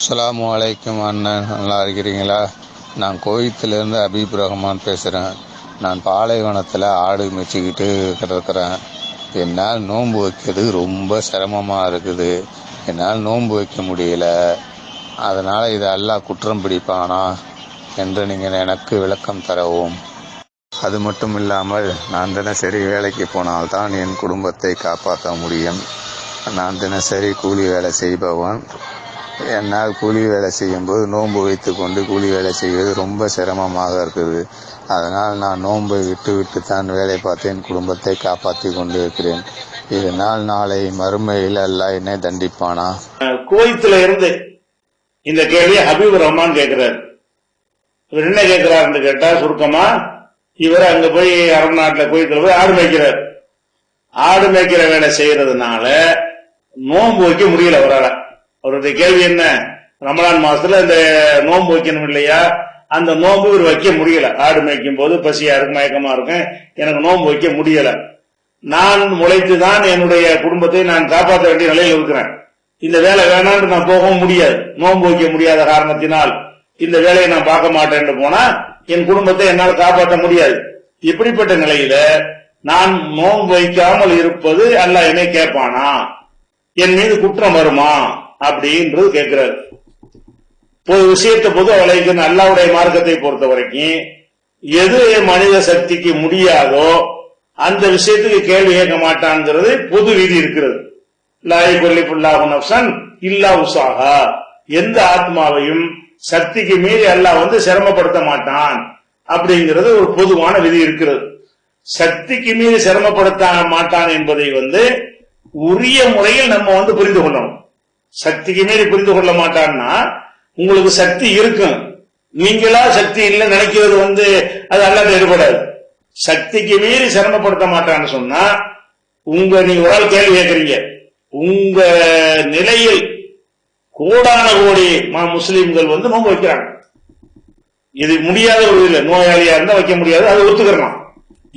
அஸ்ஸலாமு அலைக்கும் அண்ணன் நல்லா இருக்கிறீங்களா? நான் கோயத்திலேருந்து அபீப் ரஹ்மான் பேசுகிறேன் நான் பாலைவனத்தில் ஆடு மேய்ச்சிக்கிட்டு கிடக்கிறேன். என்னால் நோன்பு வைக்கிறது ரொம்ப சிரமமாக இருக்குது. என்னால் நோன்பு வைக்க முடியல. அதனால் இதை எல்லாம் குற்றம் பிடிப்பானா என்று நீங்கள் எனக்கு விளக்கம் தரவும். அது மட்டும் இல்லாமல் நான் தினசரி வேலைக்கு போனால்தான் என் குடும்பத்தை காப்பாற்ற முடியும். நான் தினசரி கூலி வேலை செய்பவன். என்னால் கூலி வேலை செய்யும்போது நோன்பு வைத்து கொண்டு கூலி வேலை செய்வது ரொம்ப சிரமமாக இருக்குது. அதனால் நான் நோன்பை விட்டு விட்டு தான் வேலை பார்த்து என் குடும்பத்தை காப்பாற்றி கொண்டு இருக்கிறேன் இதனால் நாளை மறுமையில் அல்ல என்னை தண்டிப்பானா? குவைத்துல இருந்து இந்த கேள்வியை ஹபீப் ரஹ்மான் கேட்கிறார். இவர் என்ன கேட்கிறாருன்னு கேட்டா சுருக்கமா இவர் அங்க போய் அரபு நாட்டுல போய் ஆடு மேய்க்கிறார். ஆடு மேய்க்கிற வேலை செய்யறதுனால நோன்பு வைக்க முடியல அவரால். அவருடைய கேள்வி என்ன? ரமலான் மாசத்துல இந்த நோன்பு வைக்கணும் இல்லையா? அந்த நோன்பு இவர் வைக்க முடியல. ஆடு மேய்க்கும் போது பசியா இருக்கும் மயக்கமா இருக்கும். எனக்கு நோன்பு வைக்க முடியல. நான் முளைத்துதான் தான் என்னுடைய குடும்பத்தை நான் காப்பாற்ற வேண்டிய நிலையில் இருக்கிறேன். இந்த வேலை வேணான்னு நான் போகவும் முடியாது. நோன்பு வைக்க முடியாத காரணத்தினால் இந்த வேலையை நான் பார்க்க மாட்டேன்னு போனா என் குடும்பத்தை என்னால் காப்பாற்ற முடியாது. இப்படிப்பட்ட நிலையில நான் நோன்பு வைக்காமல் இருப்பது அல்ல என்னை கேட்பானா? என் மீது குற்றம் வருமா? அப்படின்றது கேட்கிறாரு. பொது விஷயத்தை பொது அவளைக்கு அல்லாவுடைய மார்க்கத்தை பொறுத்த வரைக்கும் எது மனித சக்திக்கு முடியாதோ அந்த விஷயத்துக்கு கேள்வி கேட்க மாட்டான்ங்கிறது பொது விதி இருக்கிறது. லாய் கொல்லிப்புல்லாஹு நப்சன் இல்லா உசாகா எந்த ஆத்மாவையும் சக்திக்கு மீறி அல்லாஹ் வந்து சிரமப்படுத்த மாட்டான் அப்படிங்கிறது ஒரு பொதுவான விதி இருக்கிறது. சக்திக்கு மீறி சிரமப்படுத்த மாட்டான் என்பதை வந்து உரிய முறையில் நம்ம வந்து புரிந்து கொள்ளணும். சக்திக்கு மீறி புரிந்து கொள்ள மாட்டான்னா உங்களுக்கு சக்தி இருக்கும். நீங்களா சக்தி இல்லை நினைக்கிறது வந்து அது அல்லாத ஏற்படாது சக்திக்கு மீறி சிரமப்படுத்த மாட்டான்னு சொன்னா உங்க நீங்க ஒரு ஆள் கேள்வி கேட்கறீங்க. உங்க நிலையில் கோடான கோடி மா முஸ்லீம்கள் வந்து நோன்பு வைக்கிறாங்க. இது முடியாத ஒரு இல்லை நோயாளியா இருந்தா வைக்க முடியாது அதை ஒத்துக்கிறலாம்.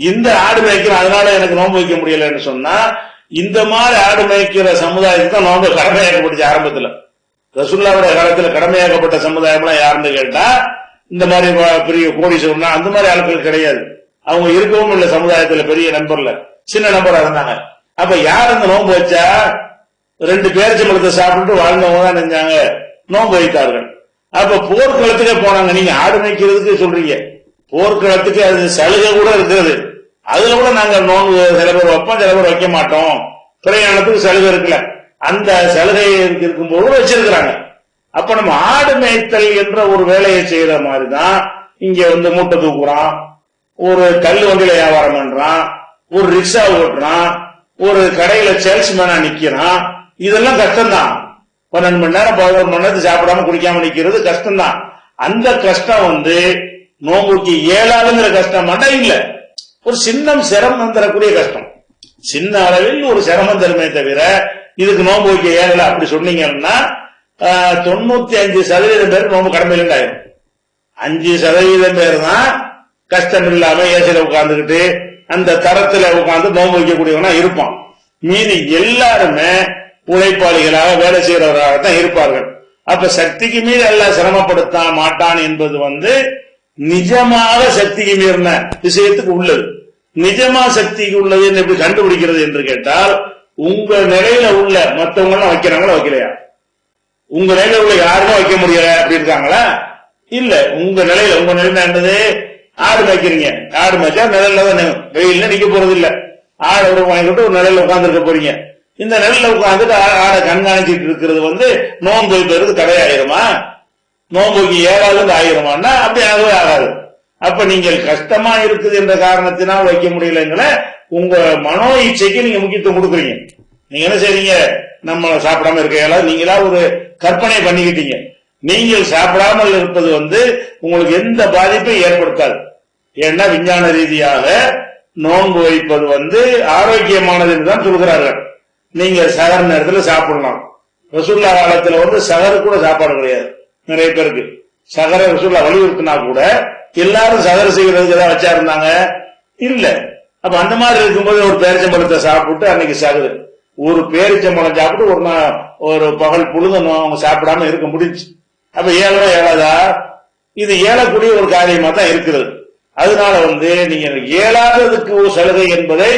இந்த ஆடு மேய்க்கிறோம் அதனால எனக்கு நோன்பு வைக்க முடியலன்னு சொன்னா இந்த மாதிரி ஆடு மேய்க்கிற சமுதாயத்துக்கு தான் நோன்பு கடமையாக்கப்பட்டுச்சு ஆரம்பத்தில். ரசுல்லாவுடைய காலத்தில் கடமையாக்கப்பட்ட சமுதாயம்லாம் யாருன்னு கேட்டா இந்த மாதிரி பெரிய கோடீஸ்வரன் அந்த மாதிரி ஆட்கள் கிடையாது. அவங்க இருக்கவும் இல்லை சமுதாயத்துல பெரிய நம்பர்ல சின்ன நம்பரா இருந்தாங்க. அப்ப யார் அந்த நோன்பு வச்சா? ரெண்டு பேரிச்சம்பழத்தை சாப்பிட்டு வாழ்ந்தவங்க தான் நினைஞ்சாங்க நோன்பு வைத்தார்கள். அப்ப போர்க்களத்துக்கே போனாங்க. நீங்க ஆடு மேய்க்கிறதுக்கு சொல்றீங்க. போர்க்களத்துக்கு அது சலுகை கூட இருக்கிறது. அதுல கூட நாங்க நோன்பு சில பேர் வைப்போம் சில பேர் வைக்க மாட்டோம். பிரயாணத்துக்கு சலுகை இருக்குல்ல. அந்த சலுகை இருக்கும்போது வச்சிருக்கிறாங்க. அப்ப நம்ம ஆடு மேய்த்தல் என்ற ஒரு வேலையை செய்யற மாதிரி தான் இங்க வந்து மூட்டை தூக்குறான். ஒரு கல் வண்டியில வியாபாரம் பண்றான். ஒரு ரிக்ஷா ஓட்டுறான். ஒரு கடையில சேல்ஸ்மேனா நிக்கிறான். இதெல்லாம் கஷ்டம்தான். பன்னெண்டு மணி நேரம் பதினோரு மணி நேரத்துக்கு சாப்பிடாம குடிக்காம நிக்கிறது கஷ்டம்தான். அந்த கஷ்டம் வந்து நோம்புக்கு ஏழாவதுங்கிற கஷ்டம் மட்டும் இல்லை. ஒரு சின்னம் சிரமம் தரக்கூடிய கஷ்டம். சின்ன அளவில் ஒரு சிரமம் தருமே தவிர இதுக்கு நோன்பு வைக்க ஏறல அப்படி சொன்னீங்கன்னா தொண்ணூத்தி அஞ்சு சதவீதம் பேர் நோம்பு கடமையில் ஆயிரும் அஞ்சு சதவீதம் பேர் தான் கஷ்டம் இல்லாம ஏசில உட்கார்ந்துக்கிட்டு அந்த தரத்துல உட்கார்ந்து நோம்பு வைக்கக்கூடியவனா இருப்பான். மீதி எல்லாருமே உழைப்பாளிகளாக வேலை செய்யறவராக தான் இருப்பார்கள். அப்ப சக்திக்கு மீது எல்லாம் சிரமப்படுத்த மாட்டான் என்பது வந்து நிஜமாக சக்திக்கு மீறின விஷயத்துக்கு உள்ளது. நிஜமா சக்திக்கு உள்ளது எப்படி கண்டுபிடிக்கிறது என்று கேட்டால் உங்க நிலையில உள்ள மத்தவங்க எல்லாம் வைக்கிறாங்களா வைக்கலையா? உங்க நிலையில உள்ள யாருமே வைக்க முடியல அப்படி இருக்காங்களா? இல்ல. உங்க நிலையில உங்க நிலையில என்னது? ஆடு மேய்க்கிறீங்க. ஆடு மேய்ச்சா நிழல்ல தான் வெயில்ல நிக்க போறது இல்ல. ஆடு ஒரு வாங்கிட்டு ஒரு நிலையில உட்கார்ந்துருக்க போறீங்க. இந்த நிலையில உட்கார்ந்துட்டு ஆ- ஆடை கண்காணிச்சிட்டு இருக்கிறது வந்து நோன்பு வைக்கிறது தடையாயிருமா நோன்புக்கு ஏழாவது ஆயிருமான்னா அப்ப நீங்கள் கஷ்டமா இருக்குது என்ற காரணத்தினால் வைக்க முடியலங்கிற உங்க மனோ இச்சைக்கு நீங்க முக்கியத்துவம் கொடுக்குறீங்க. நீங்க என்ன செய்றீங்க? நம்ம சாப்பிடாம இருக்கையால நீங்களா ஒரு கற்பனை பண்ணிக்கிட்டீங்க. நீங்கள் சாப்பிடாமல் இருப்பது வந்து உங்களுக்கு எந்த பாதிப்பையும் ஏற்படுத்தாது. ஏன்னா விஞ்ஞான ரீதியாக நோன்பு வைப்பது வந்து ஆரோக்கியமானது என்று தான் சொல்கிறார்கள். நீங்க சகர் நேரத்தில் சாப்பிடலாம். ரசுல்லா காலத்துல வந்து சகரு கூட சாப்பாடு கிடையாது. நிறைய பேருக்கு. சகர ரசுல்லா வலியுறுத்தினா கூட எல்லாரும் சதர செய்கிறதுக்கு ஏதாவது வச்சா இருந்தாங்க. இல்ல. அப்ப அந்த மாதிரி இருக்கும்போது ஒரு பேரிச்சம்பழத்தை சாப்பிட்டு அன்னைக்கு சகுது. ஒரு பேரிச்சம்பழம் சாப்பிட்டு ஒரு ஒரு பகல் பொழுது அவங்க சாப்பிடாம இருக்க முடிஞ்சு. அப்ப ஏழரை ஏழாதா இது ஏழக்கூடிய ஒரு காரியமா தான் இருக்கிறது. அதனால வந்து நீங்க ஏழாததுக்கு ஒரு சலுகை என்பதை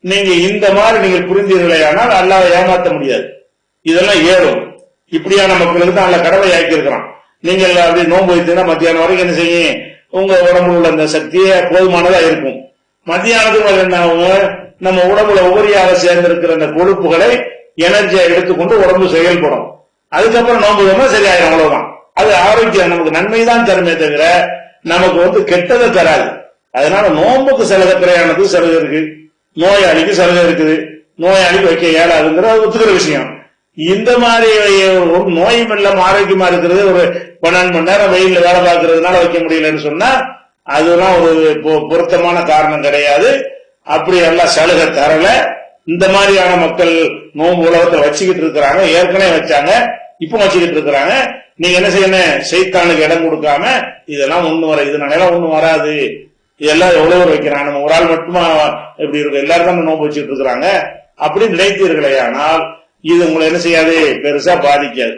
நீங்க இந்த மாதிரி நீங்க புரிந்தீர்களேயானால் நல்லா ஏமாற்ற முடியாது. இதெல்லாம் ஏறும். இப்படியான மக்களுக்கு தான் நல்ல கடவுளை ஆக்கி இருக்கிறான் நீங்கள் அப்படி நோன்பு வைத்தீங்கன்னா மத்தியானம் வரைக்கும் என்ன செய்யும்? உங்க உடம்புல உள்ள அந்த சக்தியே போதுமானதா இருக்கும். மத்தியானத்துக்கு என்ன ஆகும் நம்ம உடம்புல உபரியாக சேர்ந்திருக்கிற அந்த கொழுப்புகளை எனர்ஜியா எடுத்துக்கொண்டு உடம்பு செயல்படும். அதுக்கப்புறம் நோன்பு வைமா சரியாயிரும் அவ்வளவுதான். அது ஆரோக்கியம் நமக்கு நன்மை தான் தருமே தவிர நமக்கு வந்து கெட்டதை தராது. அதனால நோன்புக்கு சலுகை பிரயாணத்துக்கு சலுகை இருக்கு. நோயாளிக்கு சலுகை இருக்குது. நோயாளிக்கு வைக்க ஏழாதுங்கிற ஒத்துக்கிற விஷயம். இந்த மாதிரி ஒரு நோயும் இல்லாம ஆரோக்கியமா இருக்கிறது ஒரு பன்னெண்டு மணி நேரம் வெயில்ல வேலை பார்க்கறதுனால வைக்க முடியலன்னு சொன்னா அதெல்லாம் ஒரு பொ- பொருத்தமான காரணம் கிடையாது. அப்படி எல்லாம் சலுகை தரல. இந்த மாதிரியான மக்கள் நோன்பு உலகத்துல வச்சுக்கிட்டு இருக்கிறாங்க ஏற்கனவே வச்சாங்க இப்ப வச்சுக்கிட்டு இருக்கிறாங்க. நீங்க என்ன செய்யணும்? செய்தானுக்கு இடம் கொடுக்காம இதெல்லாம் ஒண்ணு வர இதனால ஒண்ணும் வராது. இதெல்லாம் எவ்வளவு பேர் வைக்கிறாங்க? நம்ம ஒரு ஆள் மட்டுமா இப்படி இருக்கு எல்லாரும் தான் நோன்பு வச்சுட்டு இருக்கிறாங்க. அப்படி நினைத்தீர்களே ஆனால் இது உங்களை என்ன செய்யாது? பெருசா பாதிக்காது.